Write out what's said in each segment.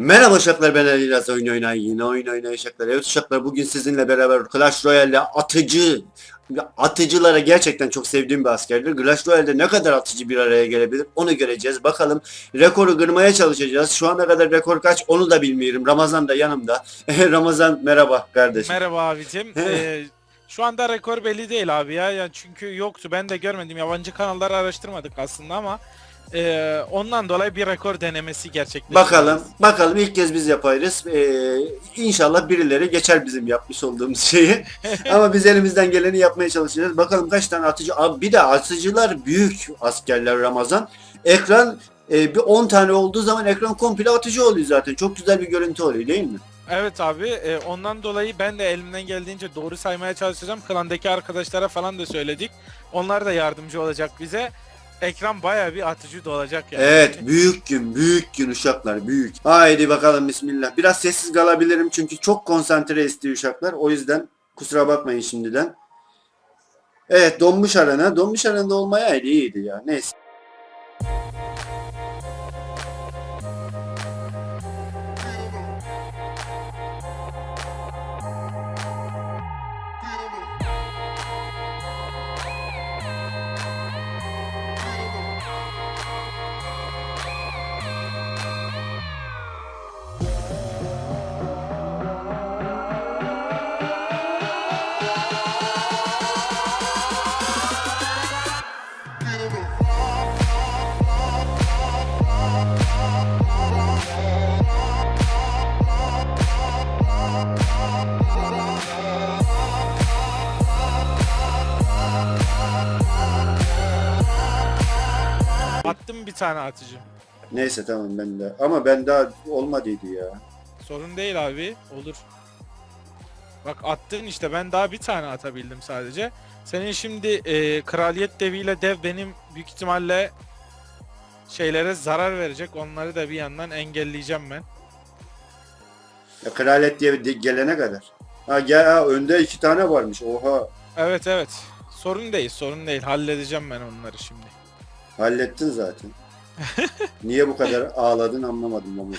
Merhaba uşaklar ben Ali İlyas oyun oynayın yine oyun oynayın uşaklar. Evet uşaklar bugün sizinle beraber Clash Royale'de atıcı atıcılara gerçekten çok sevdiğim bir askerdir. Clash Royale'de ne kadar atıcı bir araya gelebilir onu göreceğiz. Bakalım rekoru kırmaya çalışacağız. Şu ana kadar rekor kaç onu da bilmiyorum. Ramazan da yanımda. Ramazan merhaba kardeşim. Merhaba abicim. Ee, şu anda rekor belli değil abi ya. Yani çünkü yoktu. Ben de görmedim. Yabancı kanalları araştırmadık aslında ama e, ondan dolayı bir rekor denemesi gerçekleştirdik. Bakalım, bakalım ilk kez biz yaparız. Ee, inşallah birileri geçer bizim yapmış olduğumuz şeyi. Ama biz elimizden geleni yapmaya çalışacağız. Bakalım kaç tane atıcı. Abi bir de atıcılar büyük askerler Ramazan. Ekran e, bir 10 tane olduğu zaman ekran komple atıcı oluyor zaten. Çok güzel bir görüntü oluyor değil mi? Evet abi. e, ondan dolayı ben de elimden geldiğince doğru saymaya çalışacağım. Klandaki arkadaşlara falan da söyledik. Onlar da yardımcı olacak bize. Ekran baya bir atıcı da olacak yani. Evet, büyük gün, büyük gün uşaklar, büyük. Haydi bakalım bismillah. Biraz sessiz kalabilirim çünkü çok konsantre istiyor uşaklar. O yüzden kusura bakmayın şimdiden. Evet, donmuş arena. Donmuş arenada olmayaydı iyiydi ya. Neyse. Attım bir tane atıcı. Neyse tamam ben de. Ama ben daha olmadıydı ya. Sorun değil abi. Olur. Bak attın işte ben daha bir tane atabildim sadece. Senin şimdi e, kraliyet deviyle dev benim büyük ihtimalle şeylere zarar verecek. Onları da bir yandan engelleyeceğim ben. ya kraliyet diye gelene kadar. Ha gel ha, önde iki tane varmış. Oha. Evet evet. Sorun değil sorun değil. Halledeceğim ben onları şimdi. Hallettin zaten. Niye bu kadar ağladın anlamadım ama.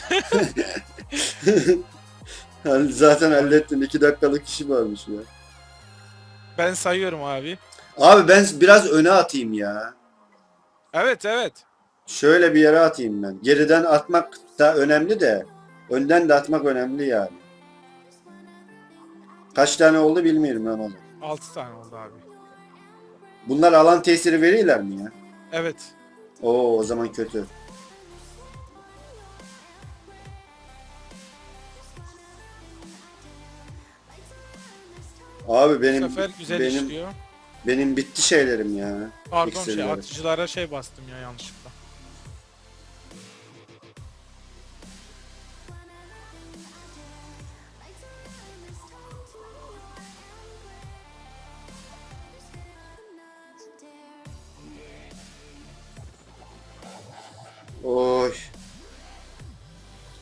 Zaten hallettin. iki dakikalık işi varmış ya. Ben sayıyorum abi. Abi ben biraz öne atayım ya. Evet evet. Şöyle bir yere atayım ben. Geriden atmak da önemli de önden de atmak önemli yani. Kaç tane oldu bilmiyorum Ramazan. 6 tane oldu abi. Bunlar alan tesiri veriyorlar mı ya? Evet. Oo o zaman kötü. Abi Bu benim sefer güzel benim işliyor. benim bitti şeylerim ya. Pardon şey iksirleri. atıcılara şey bastım ya yanlışlıkla.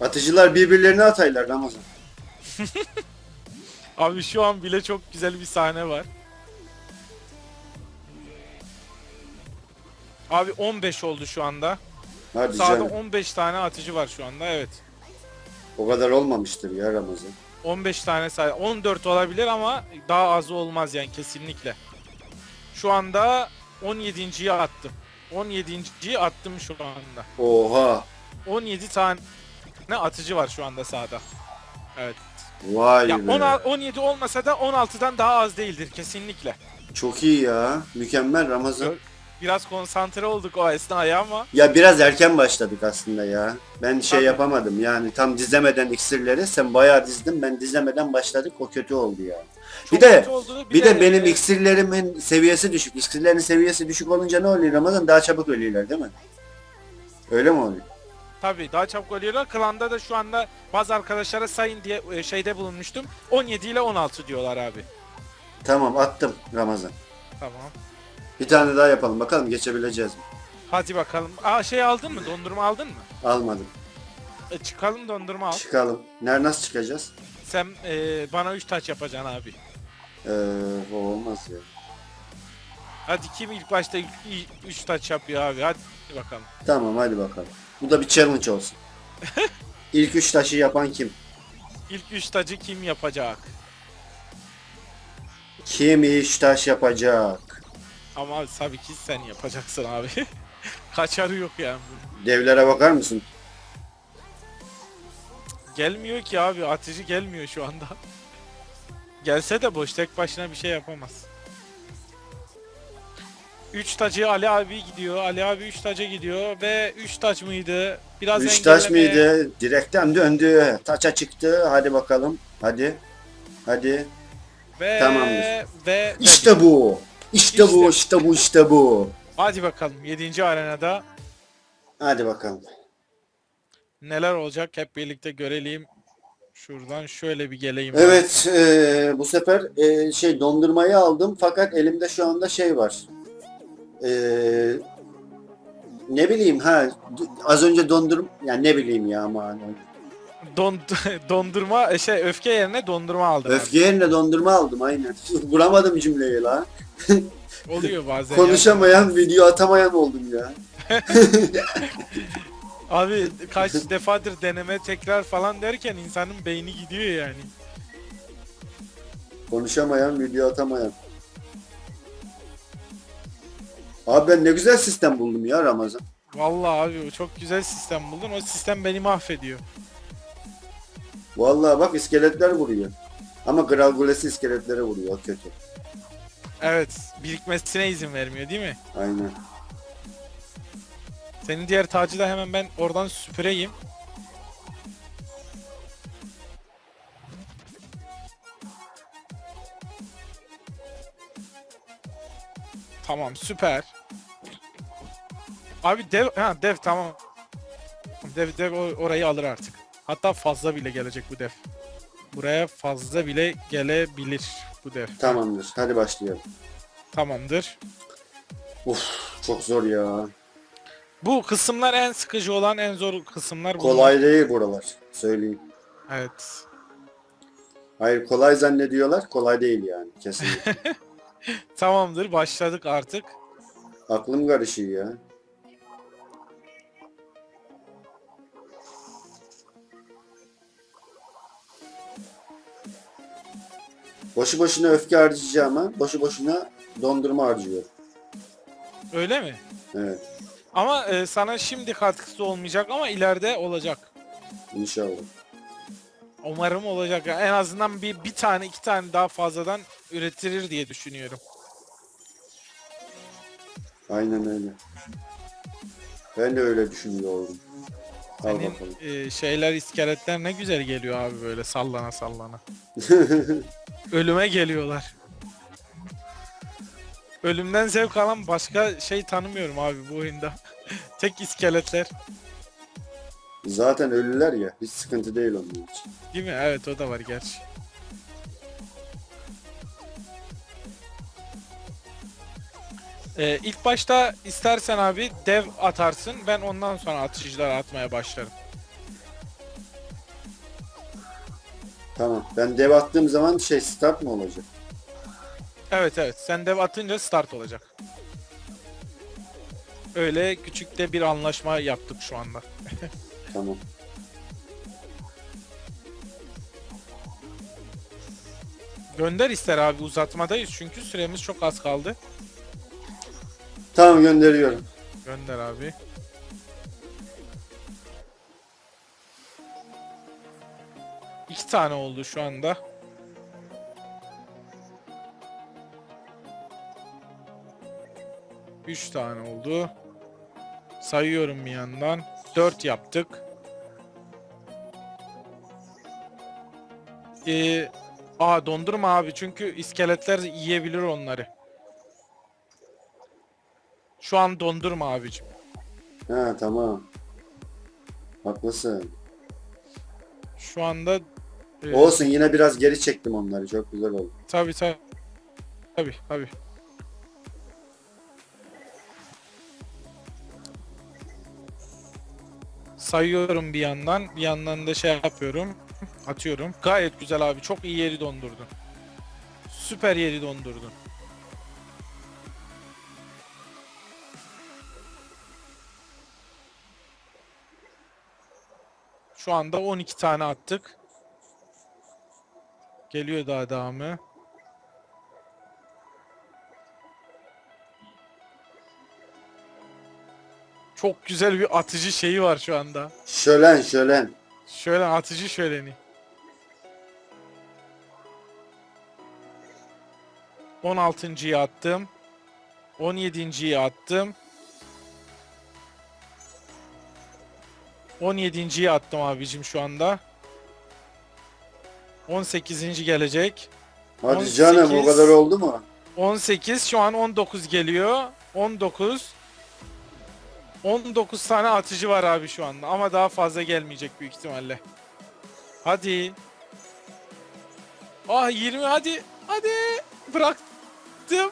Atıcılar birbirlerine ataylar Ramazan. Abi şu an bile çok güzel bir sahne var. Abi 15 oldu şu anda. Hadi Sağda canım. 15 tane atıcı var şu anda evet. O kadar olmamıştır ya Ramazan. 15 tane say 14 olabilir ama daha az olmaz yani kesinlikle. Şu anda 17.yi attım. 17.yi attım şu anda. Oha. 17 tane atıcı var şu anda sahada. Evet. Vay Ya be. 16 17 olmasa da 16'dan daha az değildir kesinlikle. Çok iyi ya. Mükemmel Ramazan. Biraz konsantre olduk o esnaya ama Ya biraz erken başladık aslında ya. Ben şey Tabii. yapamadım yani tam dizemeden iksirleri sen bayağı dizdin ben dizemeden başladık o kötü oldu ya. çok Bir de- oldu. Bir de benim e, iksirlerimin seviyesi düşük. İksirlerin seviyesi düşük olunca ne oluyor Ramazan? Daha çabuk ölüyorlar değil mi? Öyle mi oluyor? Tabii daha çabuk oluyorlar. Klanda da şu anda bazı arkadaşlara sayın diye e, şeyde bulunmuştum. 17 ile 16 diyorlar abi. Tamam attım Ramazan. Tamam. Bir tane daha yapalım bakalım geçebileceğiz mi? Hadi bakalım. Aa şey aldın mı? Dondurma aldın mı? Almadım. E, çıkalım dondurma al. Çıkalım. Nerede nasıl çıkacağız? Sen e, bana 3 taç yapacaksın abi. Ee, o olmaz ya. Hadi kim ilk başta 3 taç yapıyor abi? Hadi bakalım. Tamam hadi bakalım. Bu da bir challenge olsun. İlk üç taşı yapan kim? İlk üç tacı kim yapacak? Kim üç taş yapacak? Ama tabii ki sen yapacaksın abi. Kaçarı yok yani. Devlere bakar mısın? Gelmiyor ki abi. Atıcı gelmiyor şu anda. Gelse de boş. Tek başına bir şey yapamaz. 3 tacı Ali abi gidiyor. Ali abi 3 taca gidiyor ve 3 taç mıydı? Biraz Üç taş mıydı? Direkten döndü. Taça çıktı. Hadi bakalım. Hadi. Hadi. Ve Tamamdır. ve ve İşte bu. İşte bu, işte bu, işte bu. Hadi bakalım 7. arenada Hadi bakalım. neler olacak hep birlikte görelim. Şuradan şöyle bir geleyim. ben. Evet, eee, bu sefer eee, şey dondurmayı aldım fakat elimde şu anda şey var. Eee, ne bileyim ha az önce dondurum yani ne bileyim ya aman. Don, dondurma şey öfke yerine dondurma aldım. Öfke yerine dondurma aldım aynen. Vuramadım cümleyi la. abi. Oluyor bazen. ya. Konuşamayan, video atamayan oldum ya. Abi kaç defadır deneme tekrar falan derken insanın beyni gidiyor yani. Konuşamayan, video atamayan. Abi ben ne güzel sistem buldum ya Ramazan. Vallahi abi çok güzel sistem buldun. O sistem beni mahvediyor. Vallahi bak iskeletler vuruyor. Ama Kral Kulesi iskeletlere vuruyor. O kötü. Evet, birikmesine izin vermiyor değil mi? Aynen. Senin diğer tacı da hemen ben oradan süpüreyim. Tamam süper. Abi dev ha dev tamam. Dev dev orayı alır artık. Hatta fazla bile gelecek bu dev. Buraya fazla bile gelebilir bu dev. Tamamdır. Hadi başlayalım. Tamamdır. Çok zor ya. Bu kısımlar en sıkıcı olan en zor kısımlar bunlar. Kolay değil buralar. Söyleyeyim. Evet. Hayır kolay zannediyorlar. Kolay değil yani. Kesinlikle. Tamamdır başladık artık. Aklım karışıyor ya. Boşu boşuna öfke harcayacağıma boşu boşuna dondurma harcıyor. Öyle mi? Evet. Ama e, sana şimdi katkısı olmayacak ama ileride olacak. inşallah. Umarım olacak. Yani en azından bir bir tane iki tane daha fazladan üretilir diye düşünüyorum. Aynen öyle. Ben de öyle düşünüyorum. Al Senin bakalım. e, şeyler iskeletler ne güzel geliyor abi böyle sallana sallana. Ölüme geliyorlar. Ölümden zevk alan başka şey tanımıyorum abi bu oyunda. Tek iskeletler. Zaten ölüler ya. Hiç sıkıntı değil onun için. Değil mi? Evet o da var gerçi. Ee, ilk başta istersen abi dev atarsın. Ben ondan sonra atıcılar atmaya başlarım. Tamam. Ben dev attığım zaman şey start mı olacak? Evet evet. Sen dev atınca start olacak. Öyle küçük de bir anlaşma yaptık şu anda. Tamam. Gönder ister abi uzatmadayız çünkü süremiz çok az kaldı. Tamam gönderiyorum. Gönder abi. İki tane oldu şu anda. Üç tane oldu. Sayıyorum bir yandan. Dört yaptık. Ee, aa dondurma abi çünkü iskeletler yiyebilir onları. Şu an dondurma abicim. Ha tamam. Haklısın. Şu anda e, Olsun yine biraz geri çektim onları. Çok güzel oldu. Tabi tabi. Tabi tabi. Sayıyorum bir yandan. Bir yandan da şey yapıyorum. Atıyorum. Gayet güzel abi. Çok iyi yeri dondurdun. Süper yeri dondurdun. Şu anda 12 tane attık. Geliyor daha devamı. Çok güzel bir atıcı şeyi var şu anda. Şölen şölen. Şöyle atıcı şöleni. 16.yı attım. 17.yi attım. 17.yi attım abicim şu anda. 18. gelecek. Hadi 18. canım o kadar oldu mu? 18 şu an 19 geliyor. 19 19 tane atıcı var abi şu anda ama daha fazla gelmeyecek büyük ihtimalle. Hadi. Ah 20 hadi. Hadi. Bıraktım.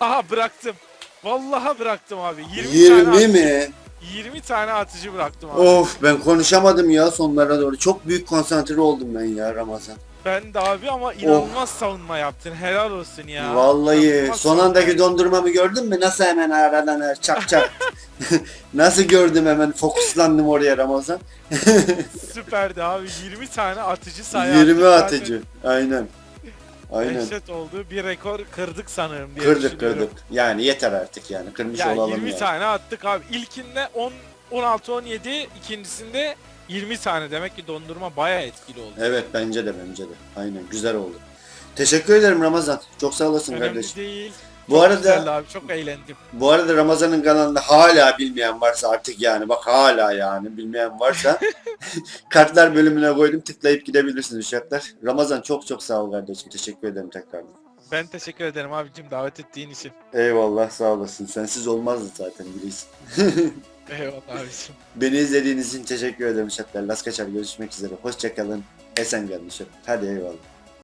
Aha bıraktım. Vallahi bıraktım abi. 20, 20 tane mi? 20 tane atıcı bıraktım abi. Of ben konuşamadım ya sonlara doğru. Çok büyük konsantre oldum ben ya Ramazan. Ben de abi ama inanılmaz savunma yaptın. Helal olsun ya. Vallahi İnanılmaz son savunma andaki dondurmamı gördün mü? Nasıl hemen aradan er- çak çak. Nasıl gördüm hemen fokuslandım oraya Ramazan. Süperdi abi. 20 tane atıcı sayı 20 attık. atıcı. Aynen. Aynen. Dehşet oldu. Bir rekor kırdık sanırım diye Kırdık kırdık. Yani yeter artık yani. Kırmış Ya olalım 20 yani. tane attık abi. İlkinde 10 16 17, ikincisinde 20 tane. Demek ki dondurma bayağı etkili oldu. Evet bence de bence de. Aynen güzel oldu. Teşekkür ederim Ramazan. Çok sağ olasın Önemli kardeşim. değil. Bu Çok arada güzeldi abi. Çok eğlendim. bu arada Ramazan'ın kanalında hala bilmeyen varsa artık yani bak hala yani bilmeyen varsa kartlar bölümüne koydum tıklayıp gidebilirsiniz uşaklar. Ramazan çok çok sağ ol kardeşim. Teşekkür ederim tekrardan. Ben teşekkür ederim abicim davet ettiğin için. Eyvallah sağ olasın. Sensiz olmazdı zaten bilirsin. Eyvallah abicim. Beni izlediğiniz için teşekkür ederim uşaklar. Las kaçar görüşmek üzere. Hoşçakalın. Esen uşaklar. Hadi eyvallah.